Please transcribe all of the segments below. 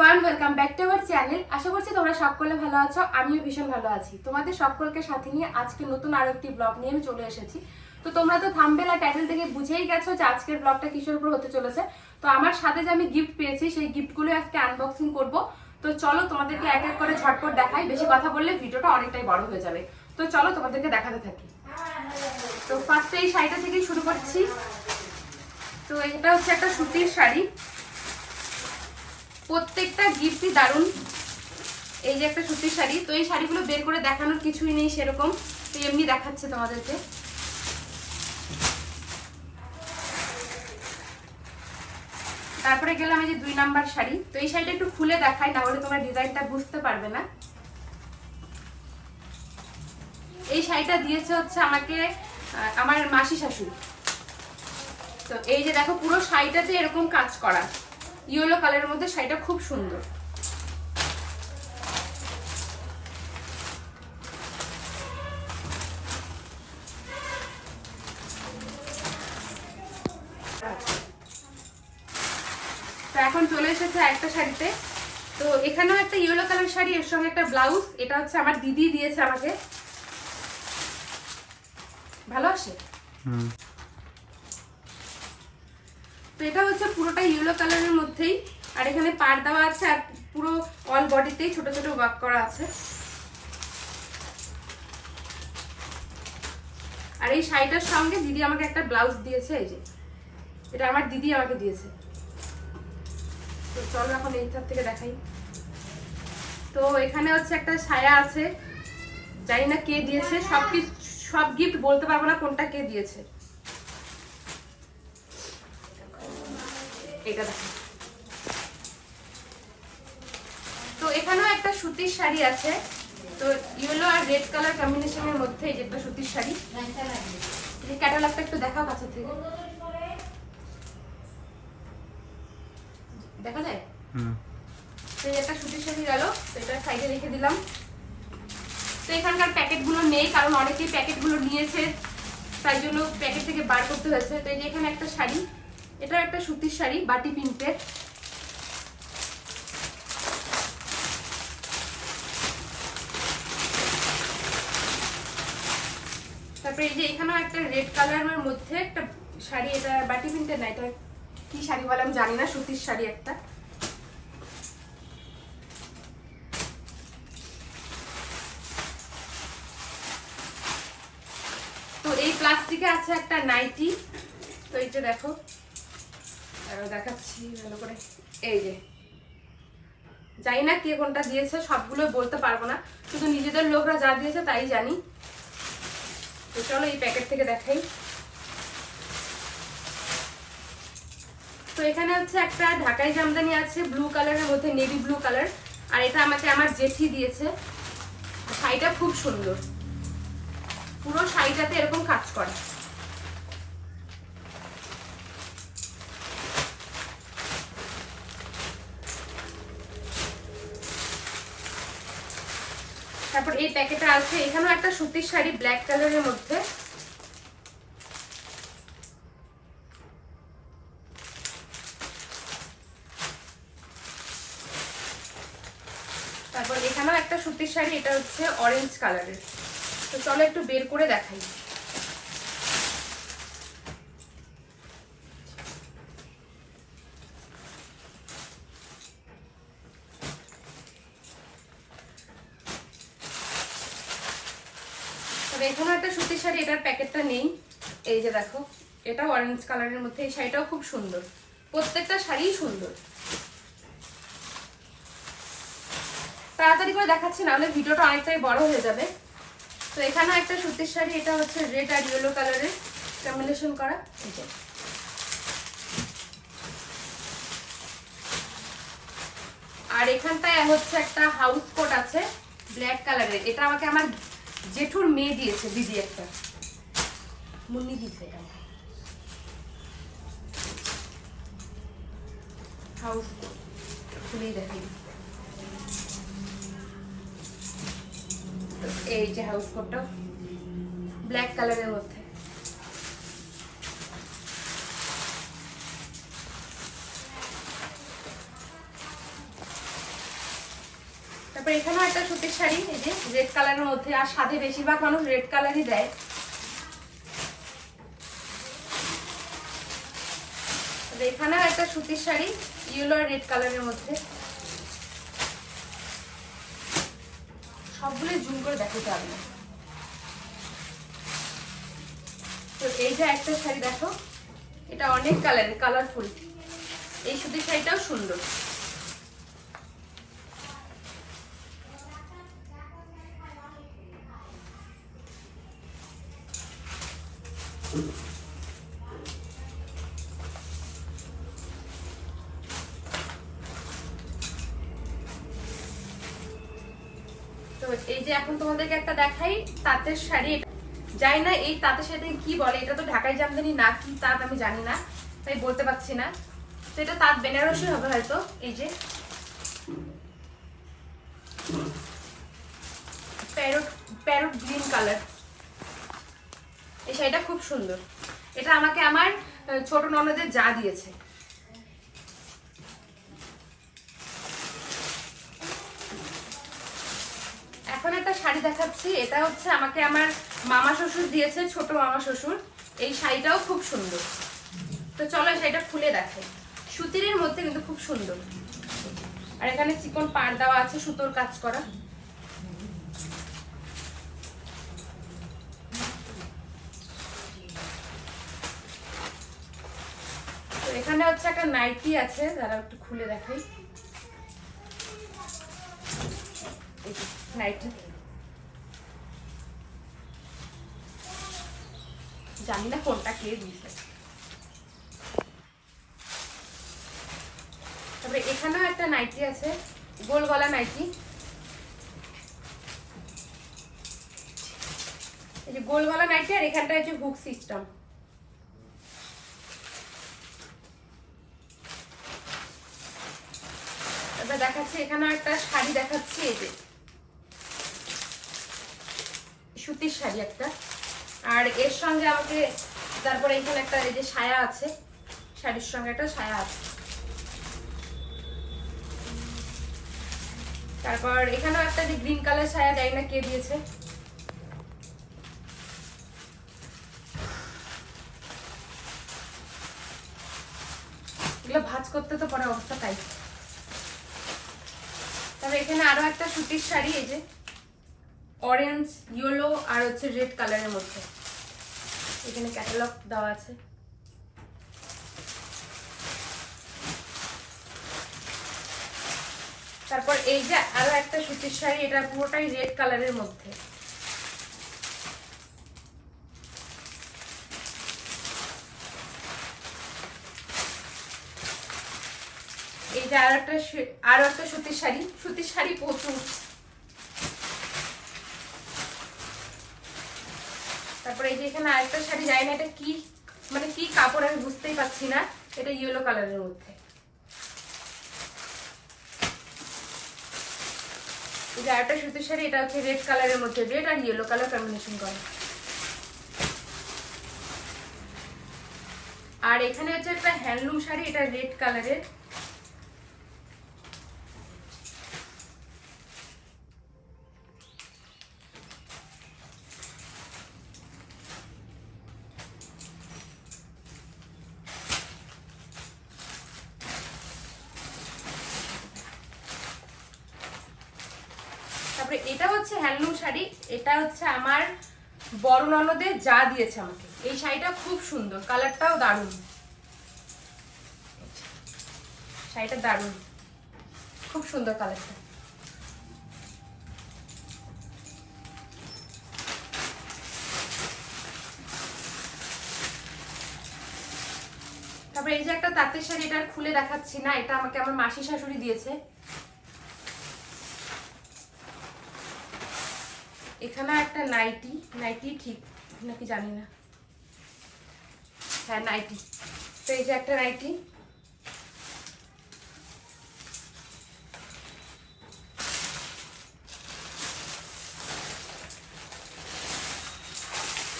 Everyone welcome back to our channel আশা করছি তোমরা সকলে ভালো আছো, আমিও ভীষণ ভালো আছি। তোমাদের সকলকে সাথে নিয়ে আজকে নতুন আরও একটি ব্লগ নিয়ে আমি চলে এসেছি। তো তোমরা তো থাম্বেল আর টাইটেল থেকে বুঝেই গেছো যে আজকের ব্লগটা কিসের উপর হতে চলেছে। তো আমার সাথে যে আমি গিফট পেয়েছি, সেই গিফটগুলো আজকে আনবক্সিং করব। তো চলো তোমাদেরকে এক এক করে ঝটপট দেখাই। বেশি কথা বললে ভিডিওটা অনেকটাই বড় হয়ে যাবে। তো চলো তোমাদেরকে দেখাতে থাকি। তো ফার্স্টে এই শাড়িটা থেকেই শুরু করছি। তো এটা হচ্ছে একটা সুতির শাড়ি। প্রত্যেকটা গিফটই দারুণ। এই যে একটা সুতির শাড়ি, তো এই শাড়িগুলো বের করে দেখানোর কিছুই নেই সেরকম। তো এমনি দেখাচ্ছে তোমাদেরকে। তারপরে গেলাম এই যে দুই নাম্বার শাড়ি। তো এই শাড়িটা একটু খুলে দেখাই না হলে তোমরা ডিজাইনটা বুঝতে পারবে না। এই শাড়িটা দিয়েছে হচ্ছে আমাকে আমার মাসি শাশুড়ি। তো এই যে দেখো, পুরো শাড়িটাতে এরকম কাজ করা। ইয়েলো কালারের মধ্যে শাড়িটা খুব সুন্দর। তো এখন চলে এসেছে একটা শাড়িতে। তো এখানেও একটা ইয়েলো কালার শাড়ি, এর সঙ্গে একটা ব্লাউজ। এটা হচ্ছে আমার দিদি দিয়েছে আমাকে। ভালো আসে? তো এটা হচ্ছে পুরোটা ইয়েলো কালারের মধ্যেই। আর এখানে পার দেওয়া আছে আর পুরো অল বডিতেই ছোট ছোট ওয়ার্ক করা আছে। আর এই শাড়িটার সঙ্গে দিদি আমাকে একটা ব্লাউজ দিয়েছে, এই যে। এটা আমার দিদি আমাকে দিয়েছে। তো চলো এখন এইটার থেকে দেখাই। তো এখানে হচ্ছে একটা ছায়া আছে। জানি না কে দিয়েছে, সব কিছু সব গিফট বলতে পারব না কোনটা কে দিয়েছে। এটা দেখো। তো এখানেও একটা সুতির শাড়ি আছে। তো ইয়েলো আর রেড কালার কম্বিনেশনের মধ্যে এই যে একটা সুতির শাড়ি। ক্যাটালগটা একটু দেখাও কাছে থেকে। দেখা যায়? হুম। তো একটা সুতির শাড়ি গেল তো এটা সাইডে রেখে দিলাম। তো এখানকার প্যাকেটগুলো নেই কারণ অনেকেই প্যাকেটগুলো নিয়েছে তাই জন্য প্যাকেট থেকে বার করতে হয়েছে। তো এই যে এখানে একটা শাড়ি। এটা একটা সুতির শাড়ি, বাটি প্রিন্টের তারপরে এই যে এখানেও একটা রেড কালারের মধ্যে একটা শাড়ি, এটা বাটি প্রিন্টের না, এটা কি শাড়ি বলে আমি জানি না, সুতির শাড়ি একটা। তো এই প্লাস্টিকে আছে একটা নাইটি। তো এই যে দেখো আরও দেখাচ্ছি ভালো করে। এই যে। জানি না কে কোনটা দিয়েছে, সবগুলো বলতে পারব না। শুধু নিজেদের লোকরা যা দিয়েছে তাই জানি। তো চলো এই প্যাকেট থেকে দেখাই। তো এখানে হচ্ছে একটা ঢাকাই জামদানি আছে ব্লু কালারের মধ্যে নেভি ব্লু কালার আর এটা আমাকে আমার জেঠি দিয়েছে। শাড়িটা খুব সুন্দর। পুরো শাড়িটাতে এরকম কাজ করে। তারপর এই প্যাকেটটা আছে। এখানেও একটা সুতির শাড়ি ব্ল্যাক কালারের মধ্যে। তারপর এখানেও একটা সুতির শাড়ি, এটা হচ্ছে অরেঞ্জ কালারের তো চলো একটু বের করে দেখাই তবে এখানেও একটা সুতির শাড়ি এটার প্যাকেটটা নেই। এই যে দেখো, এটাও অরেঞ্জ কালারের মধ্যে, এই শাড়িটাও খুব সুন্দর। প্রত্যেকটা শাড়িই সুন্দর। তাড়াতাড়ি করে দেখাচ্ছি, নাহলে ভিডিওটা অনেকটাই বড় হয়ে যাবে। তো এখানে একটা সুতির শাড়ি, এটা হচ্ছে রেড আর ইয়েলো কালারের কম্বিনেশন করা। এই। আর এখানটায় হচ্ছে একটা হাউস কোট আছে ব্ল্যাক কালারের এটা আমাকে আমার জেঠুর মেয়ে দিয়েছে, দিদি একটা। মুন্নি দিয়েছে এটা। হাউস দেখাই। এই যে হাউস কোটটা ব্ল্যাক কালারের মধ্যে। তারপর এখানেও একটা সুতির শাড়ি, এই যে রেড কালারের মধ্যে। আর সাথে বেশিরভাগ মানুষ রেড কালারই দেয়। এখানেও একটা সুতির শাড়ি ইয়েলো রেড কালারের মধ্যে। সবগুলো জুম করে দেখাতে হবে তো এই যে একটা শাড়ি দেখো, এটা অনেক কালারের কালারফুল এই সুতির শাড়িটাও সুন্দর। এই তাঁতের শাড়ি। কি বলে, এটা তো ঢাকাই জামদানি না, কি তাঁত আমি জানি তাই বলতে পারছি না। তো এটা তাঁত বেনারসি হবে হয়তো, এই যে। Parrot parrot green colour. শাড়িটা খুব সুন্দর। এটা আমাকে আমার ছোট ননদের যা দিয়েছে। এখন একটা শাড়ি দেখাচ্ছি। এটা হচ্ছে আমাকে আমার মামা শ্বশুর দিয়েছে, ছোট মামা শ্বশুর। এই শাড়িটাও খুব সুন্দর। তো চলো শাড়িটা খুলে দেখে। সুতিরের মধ্যে কিন্তু খুব সুন্দর। আর এখানে চিকন পাড় দেওয়া আছে, সুতোর কাজ করা। এখানে হচ্ছে একটা নাইটি আছে যারা একটু খুলে দেখাই। নাইটি। জানি না কোনটা কে দিয়েছে। তারপরে এখানেও একটা নাইটি আছে গোল গলা নাইটি। এই যে গোল গলা নাইটি আর এখানটা হচ্ছে হুক সিস্টেম। দেখাচ্ছি এখানে একটা শাড়ি দেখাচ্ছি, এই যে। সুতির শাড়ি একটা। আর এর সঙ্গে আমাকে, তারপরে এখানে একটা, এই যে সায়া আছে, শাড়ির সঙ্গে একটা সায়া আছে। তারপর এখানেও একটা যে গ্রিন কালার সায়া, জানি না কে দিয়েছে। এগুলো ভাজ করতে তো পরে অবস্থা তাই তবে এখানে আরও একটা সুতির শাড়ি, এই যে অরেঞ্জ ইয়েলো আর হচ্ছে রেড কালারের মধ্যে। এখানে ক্যাটালগ দেওয়া আছে। তারপর এই যে আরও একটা সুতির শাড়ি, এটা পুরোটাই রেড কালারের মধ্যে। যে আরও একটা শু- আরও একটা সুতির শাড়ি। সুতির শাড়ি প্রচুর। তারপরে এই যে এখানে আরেকটা শাড়ি যায় না এটা কি মানে কি কাপড় আমি বুঝতেই পারছি না। এটা ইয়েলো কালারের মধ্যে। এই যে আরেকটা সুতির শাড়ি, এটা হচ্ছে রেড কালারের মধ্যে। রেড আর ইয়েলো কালার কম্বিনেশন করা। আর এখানে হচ্ছে একটা হ্যান্ডলুম শাড়ি, এটা রেড কালারের এটা হচ্ছে হ্যান্ডলুম শাড়ি, এটা হচ্ছে আমার বড় ননদের যা দিয়েছে আমাকে। এই শাড়িটা খুব সুন্দর, কালারটাও দারুণ। শাড়িটা দারুণ। খুব সুন্দর কালারটা। তারপরে এই যে একটা তাঁতের শাড়ি এটা খুলে দেখাচ্ছি না, এটা আমাকে আমার মাসি শাশুড়ি দিয়েছে। এখানে একটা নাইটি নাইটি ঠিক, নাকি জানি না। হ্যাঁ নাইটি। তো এই যে একটা নাইটি।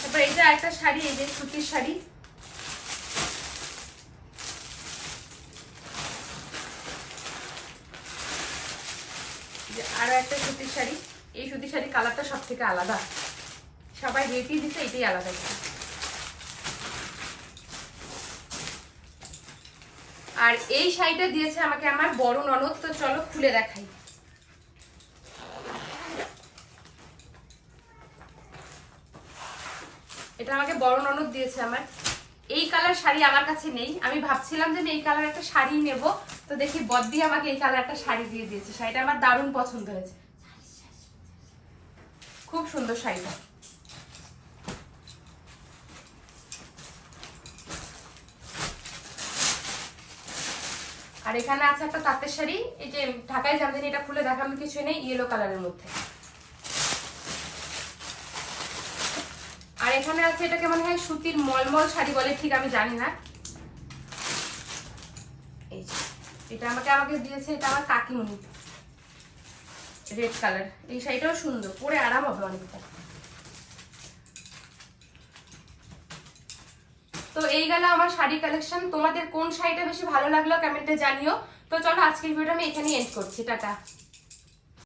তারপর এই যে একটা শাড়ি, এই যে সুতির শাড়ি। আরও একটা সুতির শাড়ি। এই সুতির শাড়ি কালারটা সব থেকে আলাদা। সবাই রেটই দিতে এটাই আলাদা আর এই শাড়িটা দিয়েছে আমাকে আমার বড় ননদ, তো চলো খুলে দেখাই। এটা আমাকে বড় ননদ দিয়েছে আমার। এই কালার শাড়ি আমার কাছে নেই। আমি ভাবছিলাম যে আমি এই কালার একটা শাড়ি নেব, তো দেখি বদ্দি আমাকে এই কালার একটা শাড়ি দিয়ে দিয়েছে। শাড়িটা আমার দারুণ পছন্দ হয়েছে। খুব সুন্দর শাড়িটা। আর এখানে আছে একটা তাঁতের শাড়ি, এই যে ঢাকায় জামদানি এটা খুলে দেখানোর কিছু নেই ইয়েলো কালারের মধ্যে। আর এখানে আছে এটাকে মনে হয়, সুতির মলমল শাড়ি বলে, ঠিক আমি জানি না। এই এটা আমাকে আমাকে দিয়েছে, এটা আমার কাকিমণি। রেড কালার এই শাড়িটাও সুন্দর, পরে আরাম হবে অনেকটা। তো এই গেল আমার শাড়ি কালেকশন তোমাদের কোন শাড়িটা বেশি ভালো লাগল কমেন্টে জানিও। তো চলো আজকের ভিডিওটা আমি এখানেই এন্ড করছি, টাটা।